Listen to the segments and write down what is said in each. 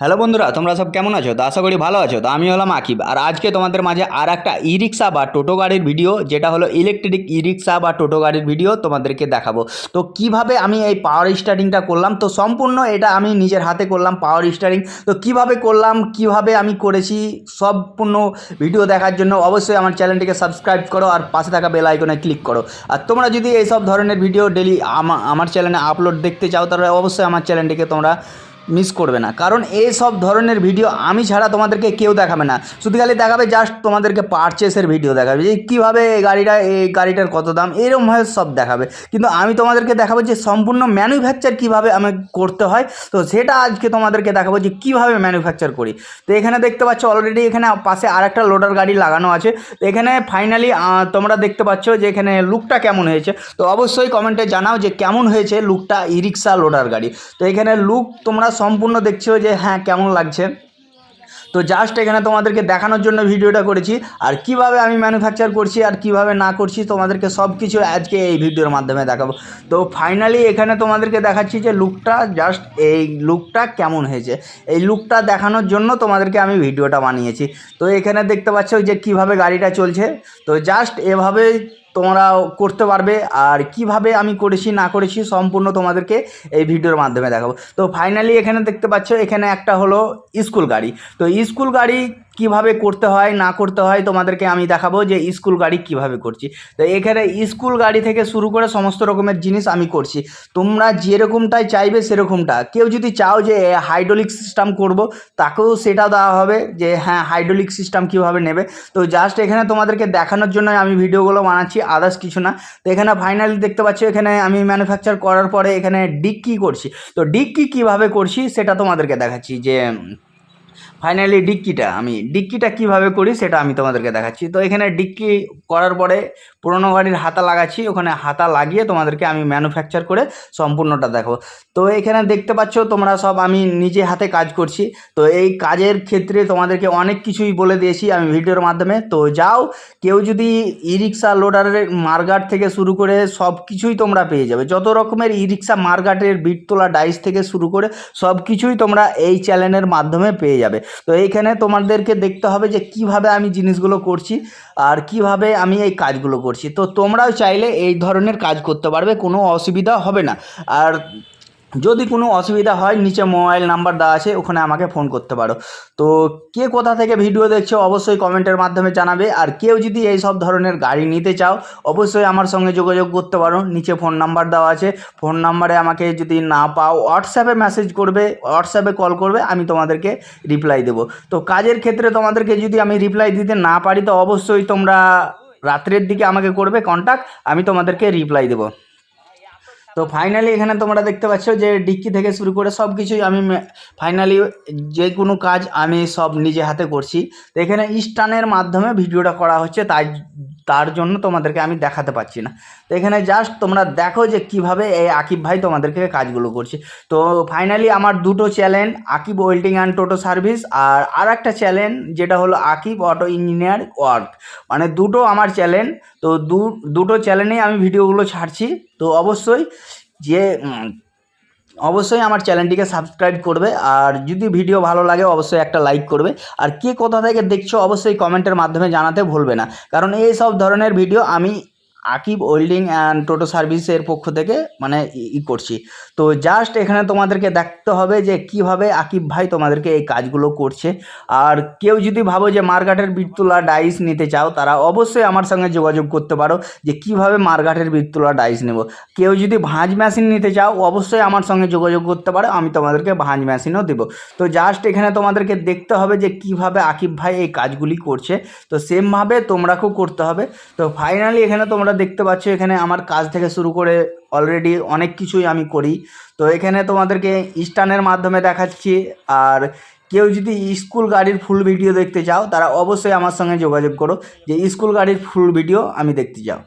Hello বন্ধুরা, তোমরা সব কেমন আছো? তো আশা করি ভালো আছো। তো আমি হলাম আকিব। আর আজকে তোমাদের মাঝে আর একটা ই রিক্সা বা টোটো গাড়ির ভিডিও, যেটা হলো ইলেকট্রিক ই রিক্সা বা টোটো গাড়ির ভিডিও তোমাদেরকে দেখাবো। তো কীভাবে আমি এই পাওয়ার স্টারিংটা করলাম? তো সম্পূর্ণ এটা আমি নিজের হাতে করলাম পাওয়ার স্টারিং তো কীভাবে করলাম, কীভাবে আমি করেছি, সম্পূর্ণ ভিডিও দেখার জন্য অবশ্যই আমার চ্যানেলটিকে সাবস্ক্রাইব করো আর পাশে থাকা বেল আইকনে ক্লিক করো। আর তোমরা যদি এইসব ধরনের ভিডিও ডেলি আমার চ্যানেলে আপলোড দেখতে চাও, তাহলে অবশ্যই আমার চ্যানেলটিকে তোমরা মিস করবে না। কারণ এই সব ধরনের ভিডিও আমি ছাড়া তোমাদেরকে কেউ দেখাবে না। শুধু খালি দেখাবে জাস্ট তোমাদেরকে পারচেসের ভিডিও দেখাবে। যে কীভাবে এই গাড়িটা, এই গাড়িটার কত দাম এরকমভাবে সব দেখাবে। কিন্তু আমি তোমাদেরকে দেখাবো যে সম্পূর্ণ ম্যানুফ্যাকচার কীভাবে আমি করতে হয়। তো সেটা আজকে তোমাদেরকে দেখাবো যে কীভাবে ম্যানুফ্যাকচার করি। তো এখানে দেখতে পাচ্ছ অলরেডি এখানে পাশে আর একটা লোডার গাড়ি লাগানো আছে। তো এখানে ফাইনালি তোমরা দেখতে পাচ্ছ যে এখানে লুকটা কেমন হয়েছে। তো অবশ্যই কমেন্টে জানাও যে কেমন হয়েছে লুকটা ই রিক্সা লোডার গাড়ি। তো এখানে লুক তোমরা সম্পূর্ণ দেখছ যে হ্যাঁ কেমন লাগছে। তো জাস্ট এখানে তোমাদেরকে দেখানোর জন্য ভিডিওটা করেছি, আর কীভাবে আমি ম্যানুফ্যাকচার করছি আর কীভাবে না করছি তোমাদেরকে সব কিছু আজকে এই ভিডিওর মাধ্যমে দেখাবো। তো ফাইনালি এখানে তোমাদেরকে দেখাচ্ছি যে লুকটা জাস্ট এই লুকটা কেমন হয়েছে। এই লুকটা দেখানোর জন্য তোমাদেরকে আমি ভিডিওটা বানিয়েছি। তো এখানে দেখতে পাচ্ছ যে কীভাবে গাড়িটা চলছে। তো জাস্ট এভাবে তোমরা করতে পারবে। আর কীভাবে আমি করেছি, না করেছি সম্পূর্ণ তোমাদেরকে এই ভিডিওর মাধ্যমে দেখাবো। তো ফাইনালি এখানে দেখতে পাচ্ছ, এখানে একটা হলো স্কুল গাড়ি। তো স্কুল গাড়ি কীভাবে করতে হয়, না করতে হয় তোমাদেরকে আমি দেখাবো যে স্কুল গাড়ি কীভাবে করছি। তো এখানে স্কুল গাড়ি থেকে শুরু করে সমস্ত রকমের জিনিস আমি করছি। তোমরা যেরকমটাই চাইবে সেরকমটা। কেউ যদি চাও যে হাইড্রোলিক সিস্টেম করব, তাকেও সেটা দেওয়া হবে যে হ্যাঁ হাইড্রোলিক সিস্টেম কীভাবে নেবে। তো জাস্ট এখানে তোমাদেরকে দেখানোর জন্য আমি ভিডিওগুলো বানাচ্ছি আদার্স কিছু না। তো এখানে ফাইনালি দেখতে পাচ্ছ, এখানে আমি ম্যানুফ্যাকচার করার পরে এখানে ডিক্কি করছি। তো ডিক্কি কীভাবে করছি, সেটা তোমাদেরকে দেখাচ্ছি যে ফাইনালি ডিক্কিটা, আমি, ডিক্কিটা কীভাবে করি সেটা আমি তোমাদেরকে দেখাচ্ছি। তো এখানে ডিক্কি করার পরে পুরোনো গাড়ির হাতা লাগাচ্ছি, ওখানে হাতা লাগিয়ে তোমাদেরকে আমি ম্যানুফ্যাকচার করে সম্পূর্ণটা দেখো। তো এখানে দেখতে পাচ্ছ তোমরা সব আমি নিজে হাতে কাজ করছি। তো এই কাজের ক্ষেত্রে তোমাদেরকে অনেক কিছুই বলে দিয়েছি আমি ভিডিওর মাধ্যমে। তো যাও, কেউ যদি ই রিক্সা লোডারের মার্গাট থেকে শুরু করে সব কিছুই তোমরা পেয়ে যাবে। যত রকমের ই রিক্সা মার্গাটের বিট তোলা ডাইস থেকে শুরু করে সব কিছুই তোমরা এই চ্যানেলের মাধ্যমে পেয়ে যাবে। তো এইখানে তোমাদেরকে দেখতে হবে যে কীভাবে আমি জিনিসগুলো করছি আর কীভাবে আমি এই কাজগুলো করছি। তো তোমরাও চাইলে এই ধরনের কাজ করতে পারবে, কোনো অসুবিধা হবে না। আর যদি কোনো অসুবিধা হয়, নিচে মোবাইল নাম্বার দেওয়া আছে, ওখানে আমাকে ফোন করতে পারো। তো কে কোথা থেকে ভিডিও দেখছ, অবশ্যই কমেন্টের মাধ্যমে জানাবে। আর কেউ যদি এই সব ধরনের গাড়ি নিতে চাও, অবশ্যই আমার সঙ্গে যোগাযোগ করতে পারো। নিচে ফোন নাম্বার দেওয়া আছে। ফোন নাম্বারে আমাকে যদি না পাও হোয়াটসঅ্যাপে মেসেজ করবে হোয়াটসঅ্যাপে কল করবে, আমি তোমাদেরকে রিপ্লাই দেবো। তো কাজের ক্ষেত্রে তোমাদেরকে যদি আমি রিপ্লাই দিতে না পারি, তো অবশ্যই তোমরা রাত্রের দিকে আমাকে করবে কন্ট্যাক্ট আমি তোমাদেরকে রিপ্লাই দেবো। তো ফাইনালি এখানে তোমরা দেখতে পাচ্ছ যে ডিক্কি থেকে শুরু করে সব কিছুই আমি ফাইনালি যে কোনো কাজ আমি সব নিজে হাতে করছি। তো এখানে স্টানের মাধ্যমে ভিডিওটা করা হচ্ছে, তাই তার জন্য তোমাদেরকে আমি দেখাতে পাচ্ছি না। তো এখানে জাস্ট তোমরা দেখো যে কীভাবে এই আকিব ভাই তোমাদেরকে কাজগুলো করছে। তো ফাইনালি আমার দুটো channel Akib welding and toto service আর আর একটা চ্যানেল যেটা হলো আকিব অটো ইঞ্জিনিয়ার ওয়ার্ক মানে দুটো আমার চ্যানেল তো দুটো চ্যানেলেই আমি ভিডিওগুলো ছাড়ছি। তো অবশ্যই যে অবশ্যই আমার চ্যানেলটিকে সাবস্ক্রাইব করবে আর যদি ভিডিও ভালো লাগে অবশ্যই একটা লাইক করবে। আর কে কোথা থেকে দেখছ অবশ্যই কমেন্টের মাধ্যমে জানাতে ভুলবে না। কারণ এই সব ধরনের ভিডিও আমি আকিব ওয়েল্ডিং অ্যান্ড টোটো সার্ভিসের পক্ষ থেকে মানে ই করছি। তো জাস্ট এখানে তোমাদেরকে দেখতে হবে যে কীভাবে আকিব ভাই তোমাদেরকে এই কাজগুলো করছে। আর কেউ যদি ভাবো যে মার্গাটের বিটতুলা ডাইস নিতে চাও, তারা অবশ্যই আমার সঙ্গে যোগাযোগ করতে পারো যে কীভাবে মার্গাটের বিটতুলা ডাইস নেব। কেউ যদি ভাঁজ মেশিন নিতে চাও, অবশ্যই আমার সঙ্গে যোগাযোগ করতে পারো, আমি তোমাদেরকে ভাঁজ মেশিনও দেবো। তো জাস্ট এখানে তোমাদেরকে দেখতে হবে যে কীভাবে আকিব ভাই এই কাজগুলি করছে। তো সেমভাবে তোমরাকেও করতে হবে। তো ফাইনালি এখানে তোমরা দেখতে পাচ্ছ এখানে আমার কাজ থেকে শুরু করে অলরেডি অনেক কিছুই আমি করি। তো এখানে তোমাদেরকে স্টানের মাধ্যমে দেখাচ্ছি। আর কেউ যদি স্কুল গাড়ির ফুল ভিডিও দেখতে চাও, তারা অবশ্যই আমার সঙ্গে যোগাযোগ করো যে স্কুল গাড়ির ফুল ভিডিও আমি দেখতে চাও।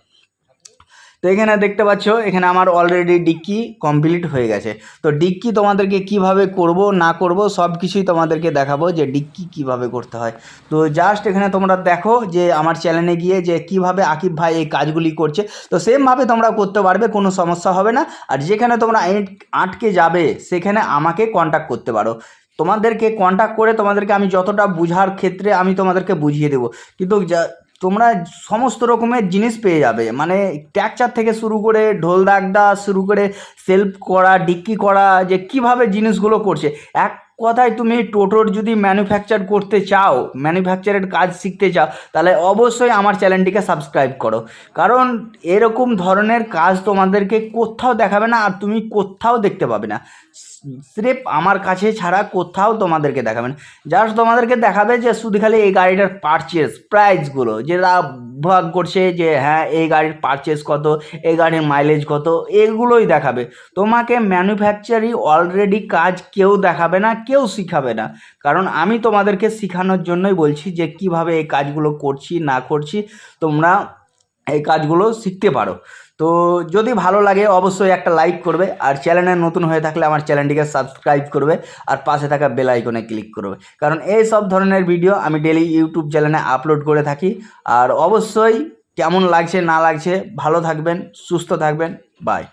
তো এখানে দেখতে পাচ্ছ, এখানে আমার অলরেডি ডিক্কি কমপ্লিট হয়ে গেছে। তো ডিক্কি তোমাদেরকে কীভাবে করব, না করব সব কিছুই তোমাদেরকে দেখাবো যে ডিক্কি কীভাবে করতে হয়। তো জাস্ট এখানে তোমরা দেখো যে আমার চ্যানেলে গিয়ে যে কীভাবে আকিব ভাই এই কাজগুলি করছে। তো সেমভাবে তোমরা করতে পারবে, কোনো সমস্যা হবে না। আর যেখানে তোমরা আটকে যাবে, সেখানে আমাকে কন্ট্যাক্ট করতে পারো। তোমাদেরকে কন্ট্যাক্ট করে তোমাদেরকে আমি যতটা বুঝার ক্ষেত্রে আমি তোমাদেরকে বুঝিয়ে দেবো। কিন্তু তোমরা সমস্ত রকমের জিনিস পেয়ে যাবে। মানে ট্যাকচার থেকে শুরু করে ঢোল দাগদা, শুরু করে সেলফ করা, ডিক্কি করা, যে কীভাবে জিনিসগুলো করছে। এক কথায় তুমি টোটোর যদি ম্যানুফ্যাকচার করতে চাও ম্যানুফ্যাকচারের কাজ শিখতে চাও, তাহলে অবশ্যই আমার চ্যানেলটিকে সাবস্ক্রাইব করো। কারণ এরকম ধরনের কাজ তোমাদেরকে কোথাও দেখাবে না আর তুমি কোথাও দেখতে পাবে না। স্রেফ আমার কাছে ছাড়া কোথাও তোমাদেরকে দেখাবে না। জাস্ট তোমাদেরকে দেখাবে যে শুধু খালি এই গাড়িটার পারচেস প্রাইসগুলো যেটা ভাগ করছে যে হ্যাঁ এই গাড়ির পারচেস কত, এই গাড়ির মাইলেজ কত? এগুলোই দেখাবে। তোমাকে ম্যানুফ্যাকচারি অলরেডি কাজ কেউ দেখাবে না, কেউ শিখাবে না। কারণ আমি তোমাদেরকে শেখানোর জন্যই বলছি যে, কীভাবে এই কাজগুলো করছি, না করছি। তোমরা এই কাজগুলো শিখতে পারো। তো যদি ভালো লাগে অবশ্যই একটা লাইক করবে আর চ্যানেলে নতুন হয়ে থাকলে আমার চ্যানেলটিকে সাবস্ক্রাইব করবে আর পাশে থাকা বেল আইকনে ক্লিক করবে। কারণ এই সব ধরনের ভিডিও আমি ডেলি ইউটিউব চ্যানেলে আপলোড করে থাকি আর অবশ্যই কেমন লাগছে না লাগছে ভালো থাকবেন, সুস্থ থাকবেন বাই